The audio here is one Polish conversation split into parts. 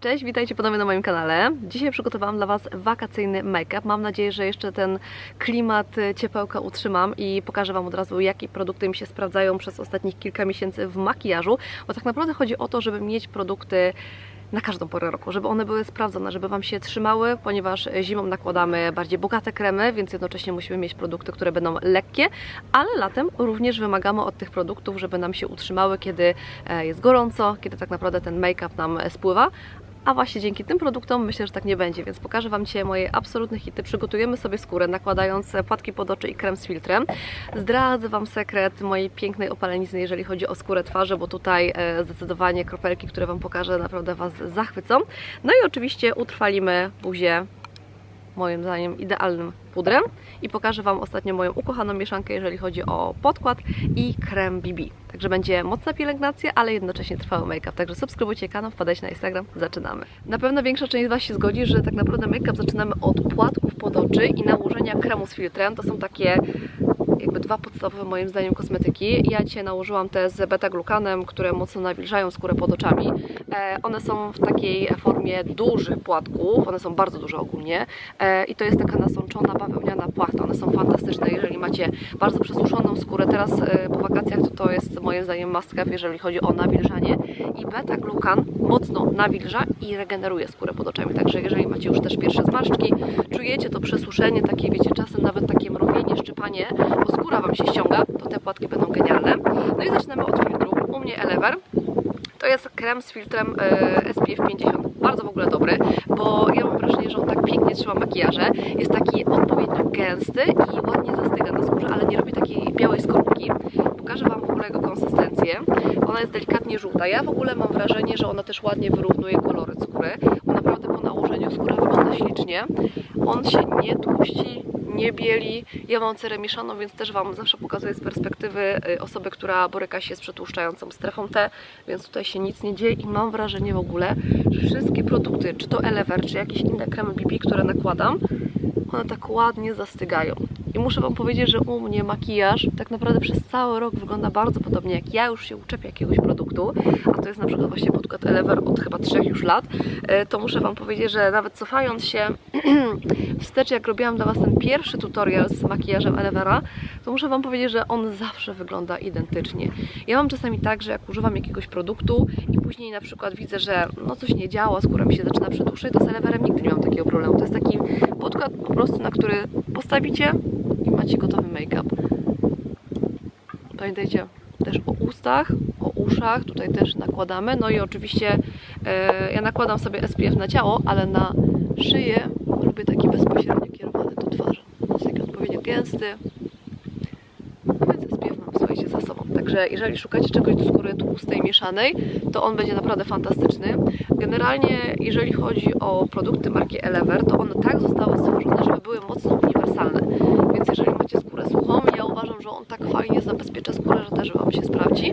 Cześć, witajcie ponownie na moim kanale. Dzisiaj przygotowałam dla Was wakacyjny make-up. Mam nadzieję, że jeszcze ten klimat y, ciepełka utrzymam i pokażę Wam od razu, jakie produkty mi się sprawdzają przez ostatnich kilka miesięcy w makijażu, bo tak naprawdę chodzi o to, żeby mieć produkty na każdą porę roku, żeby one były sprawdzone, żeby Wam się trzymały, ponieważ zimą nakładamy bardziej bogate kremy, więc jednocześnie musimy mieć produkty, które będą lekkie, ale latem również wymagamy od tych produktów, żeby nam się utrzymały, kiedy e, jest gorąco, kiedy tak naprawdę ten make-up nam spływa. A właśnie dzięki tym produktom myślę, że tak nie będzie, więc pokażę Wam dzisiaj moje absolutne hity. Przygotujemy sobie skórę nakładając płatki pod oczy i krem z filtrem. Zdradzę Wam sekret mojej pięknej opalenizny, jeżeli chodzi o skórę twarzy, bo tutaj e, zdecydowanie kropelki, które Wam pokażę, naprawdę Was zachwycą. No i oczywiście utrwalimy buzię moim zdaniem idealnym pudrem i pokażę Wam ostatnio moją ukochaną mieszankę, jeżeli chodzi o podkład i krem BB. Także będzie mocna pielęgnacja, ale jednocześnie trwały make-up. Także subskrybujcie kanał, wpadajcie na Instagram, zaczynamy. Na pewno większa część z Was się zgodzi, że tak naprawdę make-up zaczynamy od płatków pod oczy i nałożenia kremu z filtrem. To są takie jakby dwa podstawowe moim zdaniem kosmetyki. Ja dzisiaj nałożyłam te z beta-glukanem, które mocno nawilżają skórę pod oczami. E, one są w takiej formie dużych płatków, one są bardzo duże ogólnie e, i to jest taka nasączona bawełniana płachta. One są fantastyczne, jeżeli macie bardzo przesuszoną skórę. Teraz e, po wakacjach to to jest moim zdaniem must have, jeżeli chodzi o nawilżanie i beta-glukan mocno nawilża i regeneruje skórę pod oczami. Także jeżeli macie już też pierwsze zmarszczki, czujecie to przesuszenie, takie wiecie, czasem nawet takie mrowienie, szczypanie, skóra Wam się ściąga, to te płatki będą genialne. No i zaczynamy od filtru. U mnie Elever. To jest krem z filtrem e, SPF 50. Bardzo w ogóle dobry, bo ja mam wrażenie, że on tak pięknie trzyma makijaże. Jest taki odpowiednio gęsty i ładnie zastyga na skórze, ale nie robi takiej białej skorupki. Pokażę Wam w ogóle jego konsystencję. Ona jest delikatnie żółta. Ja w ogóle mam wrażenie, że ona też ładnie wyrównuje kolory skóry. Bo naprawdę po nałożeniu skóra wygląda ślicznie. On się nie tłuści, nie bieli. Ja mam cerę mieszaną, więc też Wam zawsze pokazuję z perspektywy y, osoby, która boryka się z przetłuszczającą strefą T, więc tutaj się nic nie dzieje i mam wrażenie w ogóle, że wszystkie produkty, czy to Elever, czy jakieś inne kremy BB, które nakładam, one tak ładnie zastygają. I muszę Wam powiedzieć, że u mnie makijaż tak naprawdę przez cały rok wygląda bardzo podobnie, jak ja już się uczepię jakiegoś produktu, a to jest na przykład właśnie podkład Elever od chyba trzech już lat, e, to muszę Wam powiedzieć, że nawet cofając się wstecz, jak robiłam dla Was ten pierwszy tutorial z makijażem Elevera, to muszę Wam powiedzieć, że on zawsze wygląda identycznie. Ja mam czasami tak, że jak używam jakiegoś produktu i później na przykład widzę, że no coś nie działa, skóra mi się zaczyna przetłuszczać, to z Eleverem nigdy nie mam takiego problemu. To jest taki podkład po prostu, na który postawicie i macie gotowy make-up. Pamiętajcie też o ustach, o uszach, tutaj też nakładamy. No i oczywiście e, ja nakładam sobie SPF na ciało, ale na szyję robię taki bezpośrednio kierowany do twarzy. Jest taki odpowiednio gęsty. No więc SPF mam, słuchajcie, za sobą. Także jeżeli szukacie czegoś do skóry tłustej, mieszanej, to on będzie naprawdę fantastyczny. Generalnie, jeżeli chodzi o produkty marki Elever, to one tak zostały stworzone, żeby były mocno uniwersalne. Więc jeżeli macie skórę suchą, ja uważam, że on tak fajnie zabezpiecza skórę, że też Wam się sprawdzi.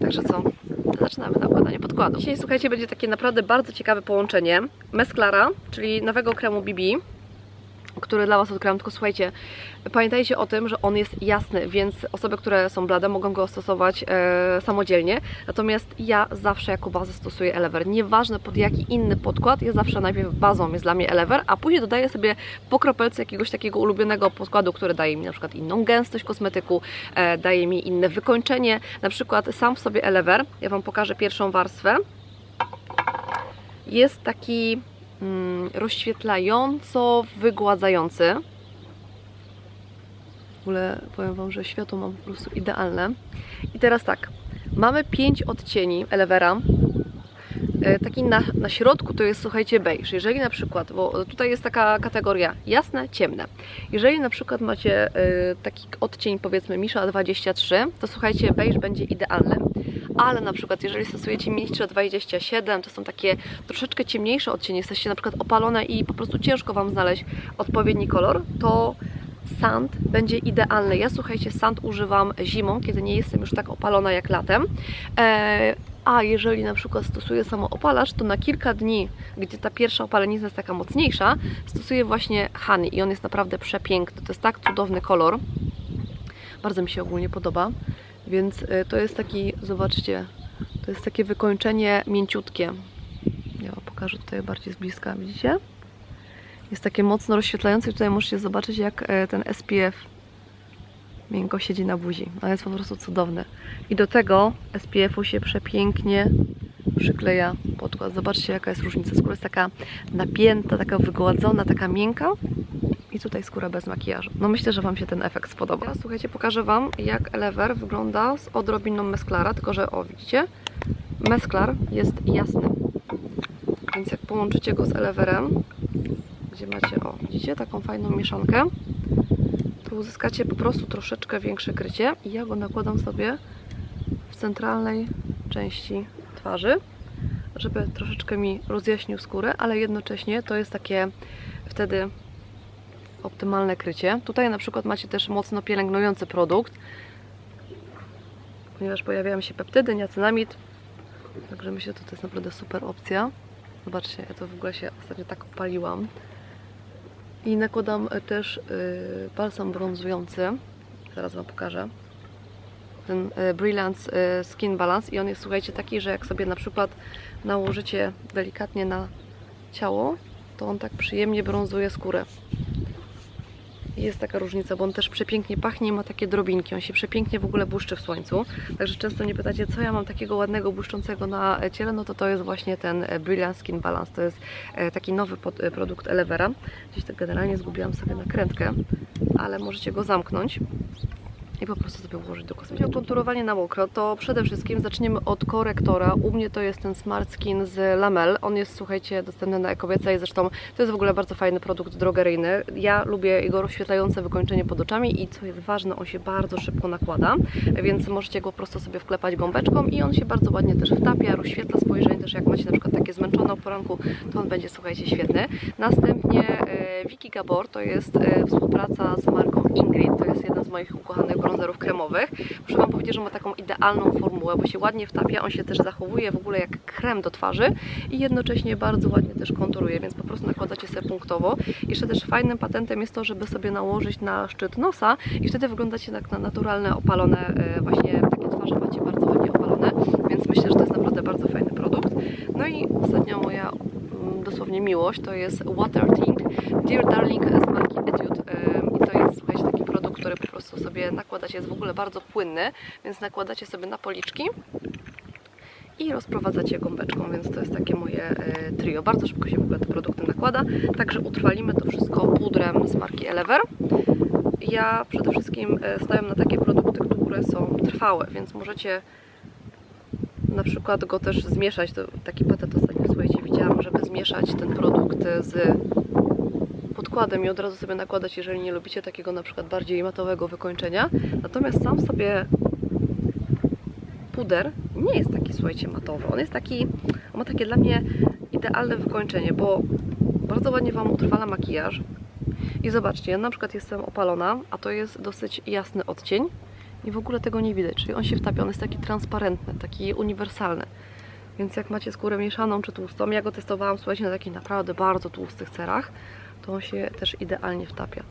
Także co? Zaczynamy nakładanie podkładu. Dzisiaj, słuchajcie, będzie takie naprawdę bardzo ciekawe połączenie Mesclara, czyli nowego kremu BB, który dla Was odkryłam, tylko słuchajcie, pamiętajcie o tym, że on jest jasny, więc osoby, które są blade mogą go stosować e, samodzielnie, natomiast ja zawsze jako bazę stosuję Elever, nieważne pod jaki inny podkład, ja zawsze najpierw bazą jest dla mnie Elever, a później dodaję sobie po kropelce jakiegoś takiego ulubionego podkładu, który daje mi na przykład inną gęstość kosmetyku, e, daje mi inne wykończenie, na przykład sam w sobie Elever, ja Wam pokażę pierwszą warstwę, jest taki rozświetlająco wygładzający. W ogóle powiem Wam, że światło mam po prostu idealne. I teraz tak, mamy pięć odcieni Elevera. E, Taki na, na środku to jest, słuchajcie, beige. Jeżeli na przykład, bo tutaj jest taka kategoria jasne, ciemne. Jeżeli na przykład macie e, taki odcień, powiedzmy Misza 23, to słuchajcie, beige będzie idealny ale na przykład jeżeli stosujecie Ministrze 27, to są takie troszeczkę ciemniejsze odcienie, jesteście na przykład opalone i po prostu ciężko Wam znaleźć odpowiedni kolor, to sand będzie idealny. Ja słuchajcie, sand używam zimą, kiedy nie jestem już tak opalona jak latem. E, a jeżeli na przykład stosuję samoopalacz, to na kilka dni, gdzie ta pierwsza opalenizna jest taka mocniejsza, stosuję właśnie Honey i on jest naprawdę przepiękny. To jest tak cudowny kolor. Bardzo mi się ogólnie podoba. Więc y, to jest taki, zobaczcie, to jest takie wykończenie mięciutkie. Ja pokażę. Tutaj bardziej z bliska, widzicie? Jest takie mocno rozświetlające i tutaj możecie zobaczyć jak e, ten SPF miękko siedzi na buzi. On jest po prostu cudowny. I do tego SPF-u się przepięknie przykleja podkład. Zobaczcie jaka jest różnica. Skóra jest taka napięta, taka wygładzona, taka miękka. I tutaj skóra bez makijażu. No myślę, że Wam się ten efekt spodoba. Teraz słuchajcie, pokażę Wam jak Elever wygląda z odrobiną Mesklara, tylko że o widzicie, Mesklar jest jasny. Więc jak połączycie go z Eleverem, gdzie macie, o widzicie, taką fajną mieszankę, to uzyskacie po prostu troszeczkę większe krycie i ja go nakładam sobie w centralnej części twarzy, żeby troszeczkę mi rozjaśnił skórę, ale jednocześnie to jest takie wtedy optymalne krycie. Tutaj na przykład macie też mocno pielęgnujący produkt, ponieważ pojawiają się peptydy, niacinamid, także myślę, że to jest naprawdę super opcja. Zobaczcie, ja to w ogóle się ostatnio tak opaliłam. I nakładam e, też y, balsam brązujący. Zaraz Wam pokażę. Ten y, Brilliance Skin Balance i on jest, słuchajcie, taki, że jak sobie na przykład nałożycie delikatnie na ciało, to on tak przyjemnie brązuje skórę. Jest taka różnica, bo on też przepięknie pachnie ma takie drobinki. On się przepięknie w ogóle błyszczy w słońcu. Także często mnie pytacie, co ja mam takiego ładnego, błyszczącego na ciele, no to to jest właśnie ten e, Brilliant Skin Balance. To jest e, taki nowy e, produkt Elevera. Gdzieś tak generalnie zgubiłam sobie nakrętkę, ale możecie go zamknąć i po prostu sobie włożyć do kosmetyki. Konturowanie na mokro, to przede wszystkim zaczniemy od korektora. U mnie to jest ten Smart Skin z Lamel. On jest, słuchajcie, dostępny na Ekobieca i zresztą to jest w ogóle bardzo fajny produkt drogeryjny. Ja lubię jego rozświetlające wykończenie pod oczami i co jest ważne, on się bardzo szybko nakłada, więc możecie go po prostu sobie wklepać gąbeczką i on się bardzo ładnie też wtapia, rozświetla spojrzenie też jak macie na przykład takie zmęczone o poranku, to on będzie, słuchajcie, świetny. Następnie e, Vicky Gabor to jest e, współpraca z marką Ingrid, to jest jeden z moich ukochanych bronzerów kremowych. Muszę Wam powiedzieć, że ma taką idealną formułę, bo się ładnie wtapia, on się też zachowuje w ogóle jak krem do twarzy i jednocześnie bardzo ładnie też konturuje, więc po prostu nakładacie sobie punktowo. Jeszcze też fajnym patentem jest to, żeby sobie nałożyć na szczyt nosa i wtedy wyglądacie tak na naturalne, opalone e, właśnie takie twarze macie bardzo ładnie opalone, więc myślę, że to jest naprawdę bardzo fajny produkt. No i ostatnia moja mm, dosłownie miłość to jest Water Tint Dear Darling z marki Etude Em, i to jest słuchajcie taki produkt, który po prostu sobie nakładacie, jest w ogóle bardzo płynny, więc nakładacie sobie na policzki i rozprowadzacie gąbeczką, więc to jest takie moje e, trio. Bardzo szybko się w ogóle te produkty nakłada, także utrwalimy to wszystko pudrem z marki Elever. Ja przede wszystkim e, stawiam na takie produkty, które są trwałe, więc możecie na przykład go też zmieszać. To taki patent ostatnio, słuchajcie, widziałam, żeby zmieszać ten produkt z podkładem i od razu sobie nakładać, jeżeli nie lubicie takiego na przykład bardziej matowego wykończenia. Natomiast sam sobie puder nie jest taki, słuchajcie, matowy. On jest taki, on ma takie dla mnie idealne wykończenie, bo bardzo ładnie Wam utrwala makijaż. I zobaczcie, ja na przykład jestem opalona, a to jest dosyć jasny odcień i w ogóle tego nie widać, czyli on się wtapia, on jest taki transparentny, taki uniwersalny. Więc jak macie skórę mieszaną czy tłustą, ja go testowałam, słuchajcie, na takich naprawdę bardzo tłustych cerach, to się też idealnie wtapia.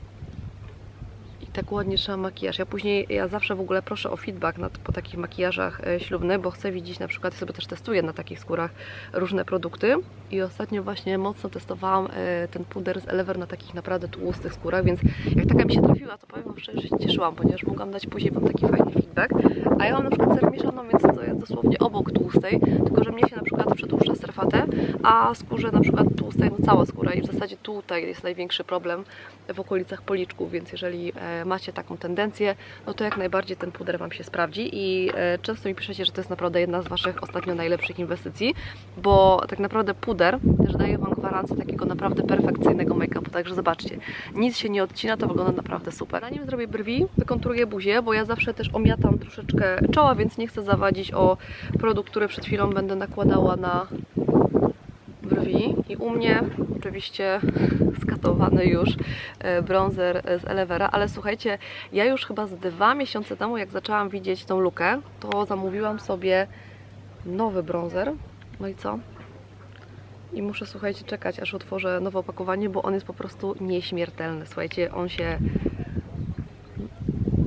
Tak ładnie trzeba makijaż. Ja później, ja zawsze w ogóle proszę o feedback nad, po takich makijażach e, ślubnych, bo chcę widzieć na przykład, ja sobie też testuję na takich skórach różne produkty i ostatnio właśnie mocno testowałam e, ten puder z Elever na takich naprawdę tłustych skórach, więc jak taka mi się trafiła, to powiem Wam szczerze, że się cieszyłam, ponieważ mogłam dać później Wam taki fajny feedback. A ja mam na przykład cerę mieszaną, więc to jest dosłownie obok tłustej, tylko że mnie się na przykład przetłuszcza strefatę, a skórze na przykład tłustej, no cała skóra i w zasadzie tutaj jest największy problem w okolicach policzków, więc jeżeli e, macie taką tendencję, no to jak najbardziej ten puder Wam się sprawdzi i e, często mi piszecie, że to jest naprawdę jedna z Waszych ostatnio najlepszych inwestycji, bo tak naprawdę puder też daje Wam gwarancję takiego naprawdę perfekcyjnego make-upu, także zobaczcie, nic się nie odcina, to wygląda naprawdę super. Zanim zrobię brwi, wykonturuję buzię, bo ja zawsze też omiatam troszeczkę czoła, więc nie chcę zawadzić o produkt, który przed chwilą będę nakładała na brwi i u mnie oczywiście skatowany już e, bronzer z Elevera, ale słuchajcie, ja już chyba z dwa miesiące temu, jak zaczęłam widzieć tą lukę, to zamówiłam sobie nowy bronzer. No i co? I muszę, słuchajcie, czekać, aż otworzę nowe opakowanie, bo on jest po prostu nieśmiertelny. Słuchajcie, on się...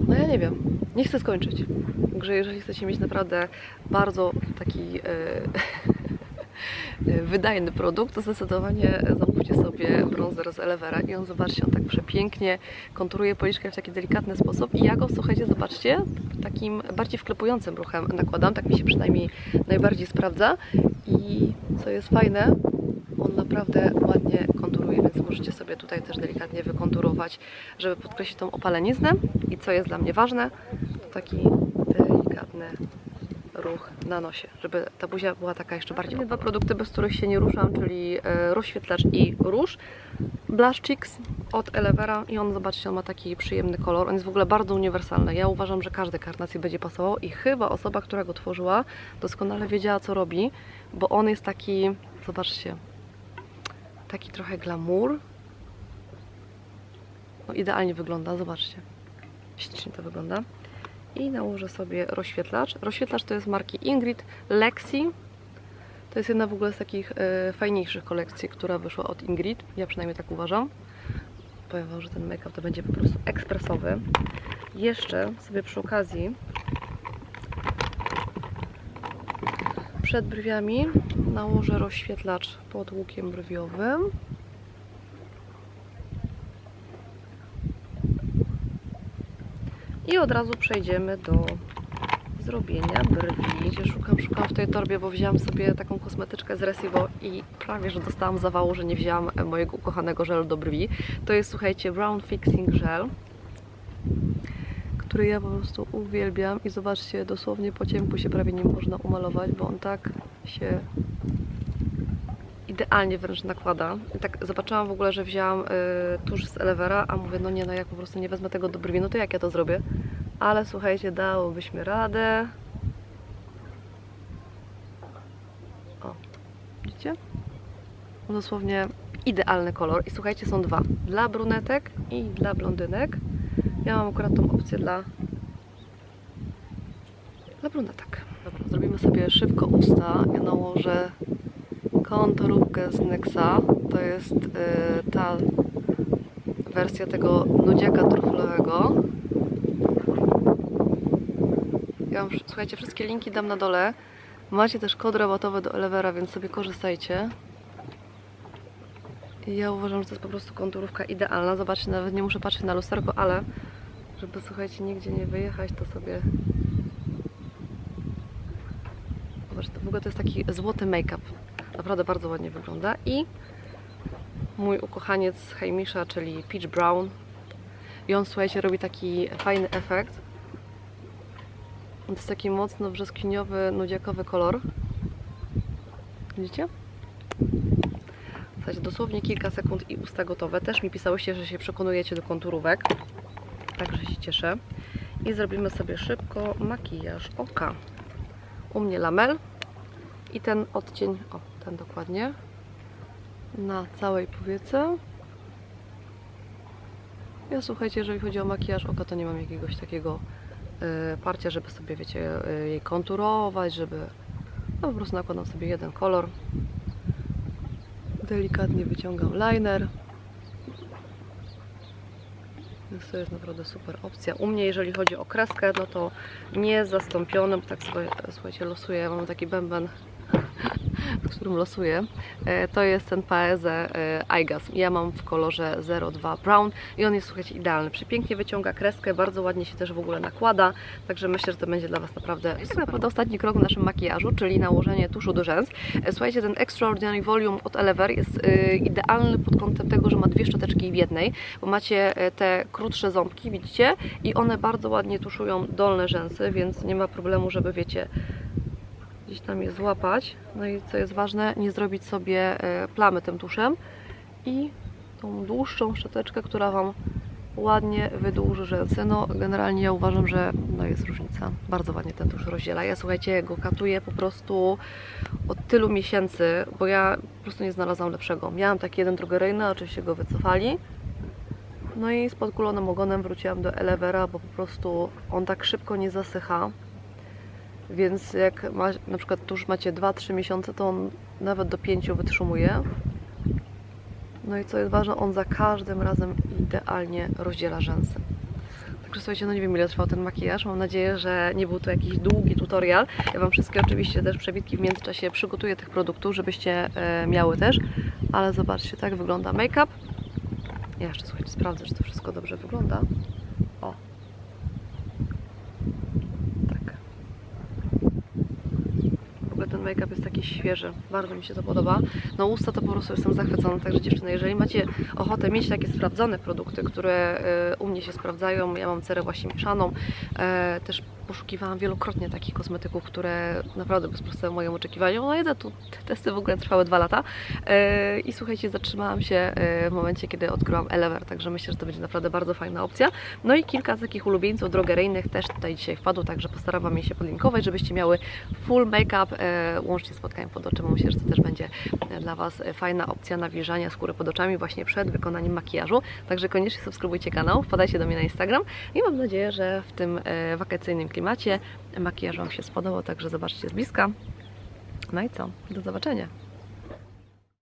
No ja nie wiem, nie chcę skończyć. Także jeżeli chcecie mieć naprawdę bardzo taki... e, wydajny produkt, to zdecydowanie zamówcie sobie bronzer z Elevera i on, zobaczcie, on tak przepięknie konturuje policzkę w taki delikatny sposób. I ja go, słuchajcie, zobaczcie, takim bardziej wklepującym ruchem nakładam, tak mi się przynajmniej najbardziej sprawdza. I co jest fajne, on naprawdę ładnie konturuje, więc możecie sobie tutaj też delikatnie wykonturować, żeby podkreślić tą opaleniznę. I co jest dla mnie ważne, to taki delikatny ruch na nosie, żeby ta buzia była taka jeszcze bardziej. Dwa produkty, bez których się nie ruszam, czyli e, rozświetlacz i róż. Blush Cheeks od Elevera i on, zobaczcie, on ma taki przyjemny kolor. On jest w ogóle bardzo uniwersalny. Ja uważam, że każdy karnacji będzie pasował i chyba osoba, która go tworzyła, doskonale wiedziała, co robi, bo on jest taki, zobaczcie, taki trochę glamour. No idealnie wygląda, zobaczcie. Ślicznie to wygląda i nałożę sobie rozświetlacz. Rozświetlacz to jest marki Ingrid Lexi. To jest jedna w ogóle z takich e, fajniejszych kolekcji, która wyszła od Ingrid. Ja przynajmniej tak uważam. Powiem Wam, że ten make-up to będzie po prostu ekspresowy. Jeszcze sobie przy okazji przed brwiami nałożę rozświetlacz pod łukiem brwiowym. I od razu przejdziemy do zrobienia brwi. Gdzie Szukam, szukam w tej torbie, bo wzięłam sobie taką kosmetyczkę z Resivo i prawie, że dostałam zawału, że nie wzięłam mojego ukochanego żelu do brwi. To jest, słuchajcie, Brown Fixing Gel, który ja po prostu uwielbiam i zobaczcie, dosłownie po ciemku się prawie nie można umalować, bo on tak się idealnie wręcz nakłada. I tak zobaczyłam w ogóle, że wzięłam y, tusz z Elevera, a mówię, no nie, no jak po prostu nie wezmę tego do brwi, no to jak ja to zrobię? Ale słuchajcie, dałobyśmy radę. O, widzicie? No Dosłownie idealny kolor. I słuchajcie, są dwa. Dla brunetek i dla blondynek. Ja mam akurat tą opcję dla, dla brunetek. Dobra, zrobimy sobie szybko usta. Ja nałożę konturówkę z Nexa. To jest y, ta wersja tego nudziaka truflowego. Ja słuchajcie, wszystkie linki dam na dole. Macie też kod rabatowy do Elevera, więc sobie korzystajcie. I ja uważam, że to jest po prostu konturówka idealna. Zobaczcie, nawet nie muszę patrzeć na lusterko, ale żeby, słuchajcie, nigdzie nie wyjechać, to sobie... Zobaczcie, to w ogóle to jest taki złoty make-up. Naprawdę bardzo ładnie wygląda. I mój ukochaniec Hamisha, czyli Peach Brown. I on, słuchajcie, robi taki fajny efekt. To jest taki mocno brzoskwiniowy, nudziakowy kolor. Widzicie? Słuchajcie, dosłownie kilka sekund i usta gotowe. Też mi pisałyście, że się przekonujecie do konturówek. Także się cieszę. I zrobimy sobie szybko makijaż oka. U mnie lamel. I ten odcień, o ten dokładnie, na całej powiece. Ja słuchajcie, jeżeli chodzi o makijaż oka, to nie mam jakiegoś takiego y, parcia, żeby sobie, wiecie, y, jej konturować, żeby... No po prostu nakładam sobie jeden kolor. Delikatnie wyciągam liner. Więc to jest naprawdę super opcja. U mnie, jeżeli chodzi o kreskę, no to nie zastąpiony, bo tak sobie, słuchajcie, losuję. Mam taki bęben w którym losuję, e, to jest ten Paese e, iGas. Ja mam w kolorze 02 Brown i on jest, słuchajcie, idealny. Przepięknie wyciąga kreskę, bardzo ładnie się też w ogóle nakłada, także myślę, że to będzie dla Was naprawdę I tak naprawdę ostatni krok w naszym makijażu, czyli nałożenie tuszu do rzęs. E, Słuchajcie, ten Extraordinary Volume od Elever jest idealny pod kątem tego, że ma dwie szczoteczki w jednej, bo macie te krótsze ząbki, widzicie? I one bardzo ładnie tuszują dolne rzęsy, więc nie ma problemu, żeby, wiecie, gdzieś tam je złapać. No i co jest ważne, nie zrobić sobie e, plamy tym tuszem i tą dłuższą szczoteczkę, która Wam ładnie wydłuży rzęsy. No generalnie ja uważam, że no jest różnica. Bardzo ładnie ten tusz rozdziela. Ja słuchajcie, go katuję po prostu od tylu miesięcy, bo ja po prostu nie znalazłam lepszego. Miałam taki jeden drogeryjny, oczywiście go wycofali. No i z podkulonym ogonem wróciłam do Elevera, bo po prostu on tak szybko nie zasycha. Więc jak ma, na przykład tuż macie 2-3 miesiące, to on nawet do 5 wytrzymuje. No i co jest ważne, on za każdym razem idealnie rozdziela rzęsy. Także słuchajcie, no nie wiem ile trwał ten makijaż. Mam nadzieję, że nie był to jakiś długi tutorial. Ja Wam wszystkie oczywiście też przebitki w międzyczasie przygotuję tych produktów, żebyście e, miały też. Ale zobaczcie, tak wygląda make-up. Ja jeszcze słuchajcie, sprawdzę, czy to wszystko dobrze wygląda. O. Tak. W ogóle ten make-up jest taki świeży. Bardzo mi się to podoba. No usta to po prostu jestem zachwycona. Także dziewczyny, jeżeli macie ochotę mieć takie sprawdzone produkty, które e, u mnie się sprawdzają, ja mam cerę właśnie mieszaną, e, też poszukiwałam wielokrotnie takich kosmetyków, które naprawdę bezprostały moim oczekiwaniom. No tu te testy w ogóle trwały dwa lata E, i słuchajcie, zatrzymałam się e, w momencie, kiedy odkryłam Elever, także myślę, że to będzie naprawdę bardzo fajna opcja. No i kilka takich ulubieńców drogeryjnych też tutaj dzisiaj wpadło, także postaram Wam je się podlinkować, żebyście miały full make-up, e, łącznie z spotkaniem pod oczyma. Myślę, że to też będzie dla Was fajna opcja nawilżania skóry pod oczami właśnie przed wykonaniem makijażu. Także koniecznie subskrybujcie kanał, wpadajcie do mnie na Instagram i mam nadzieję, że w tym wakacyjnym klimacie makijaż Wam się spodobał, także zobaczcie z bliska. No i co? Do zobaczenia.